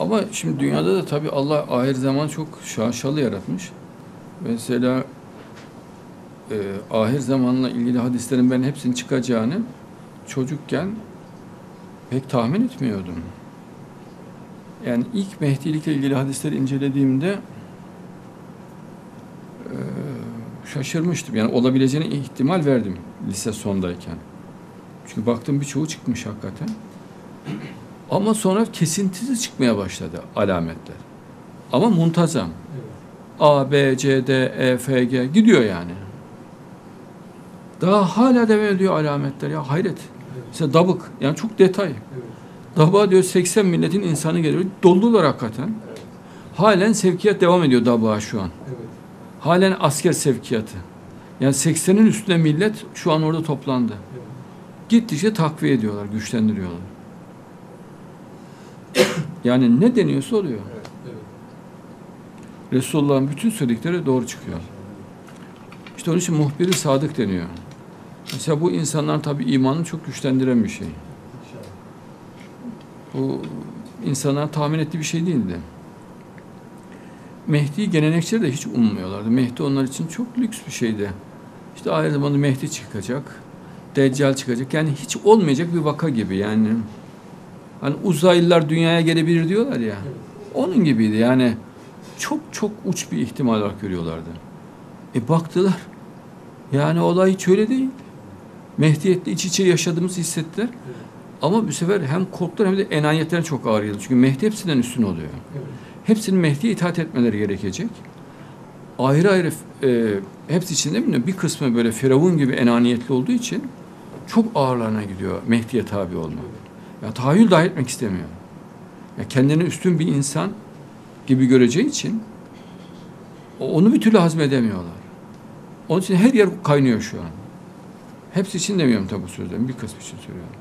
Ama şimdi dünyada da tabii Allah ahir zaman çok şaşalı yaratmış. Mesela e, ahir zamanla ilgili hadislerin ben hepsinin çıkacağını çocukken pek tahmin etmiyordum. Yani ilk Mehdilikle ilgili hadisleri incelediğimde e, şaşırmıştım. Yani olabileceğine ihtimal verdim lise sondayken. Çünkü baktım birçoğu çıkmış hakikaten. Ama sonra kesintisiz çıkmaya başladı alametler. Ama muntazam. A, B, C, D, E, F, G gidiyor yani. Daha hala devam ediyor alametler ya hayret. Mesela dabık yani çok detay. Dabığa diyor 80 milletin insanı geliyor. Doldular hakikaten. Halen sevkiyat devam ediyor dabığa şu an. Halen asker sevkiyatı. Yani 80'in üstünde millet şu an orada toplandı. Gittikçe takviye ediyorlar, güçlendiriyorlar. Yani ne deniyorsa oluyor. Resulullah'ın bütün söyledikleri doğru çıkıyor. İşte onun için muhbiri sadık deniyor. Mesela bu insanlar tabi imanını çok güçlendiren bir şey. Bu insanlar tahmin ettiği bir şey değildi. Mehdi'yi gelenekçiler de hiç ummuyorlardı. Mehdi onlar için çok lüks bir şeydi. İşte ahir zamanda Mehdi çıkacak, Deccal çıkacak. Yani hiç olmayacak bir vaka gibi yani. Hani uzaylılar dünyaya gelebilir diyorlar ya. Onun gibiydi yani. Çok çok uç bir ihtimal olarak görüyorlardı. E baktılar. Yani olay hiç öyle değil. Mehdiyetle iç içe yaşadığımızı hissettiler. Ama bu sefer hem korktular hem de enayetlerine çok ağır geldi. Çünkü Mehdi hepsinden üstün oluyor. Hepsinin Mehdi'ye itaat etmeleri gerekecek. Ayrı ayrı e, hepsi için değil mi? Bir kısmı böyle firavun gibi enaniyetli olduğu için çok ağırlarına gidiyor Mehdi'ye tabi olmak. Ya tahayyül dahi etmek istemiyor. Ya kendini üstün bir insan gibi göreceği için onu bir türlü hazmedemiyorlar. Onun için her yer kaynıyor şu an. Hepsi için demiyorum tabi bu sözlerimi, bir kısmı için söylüyorum.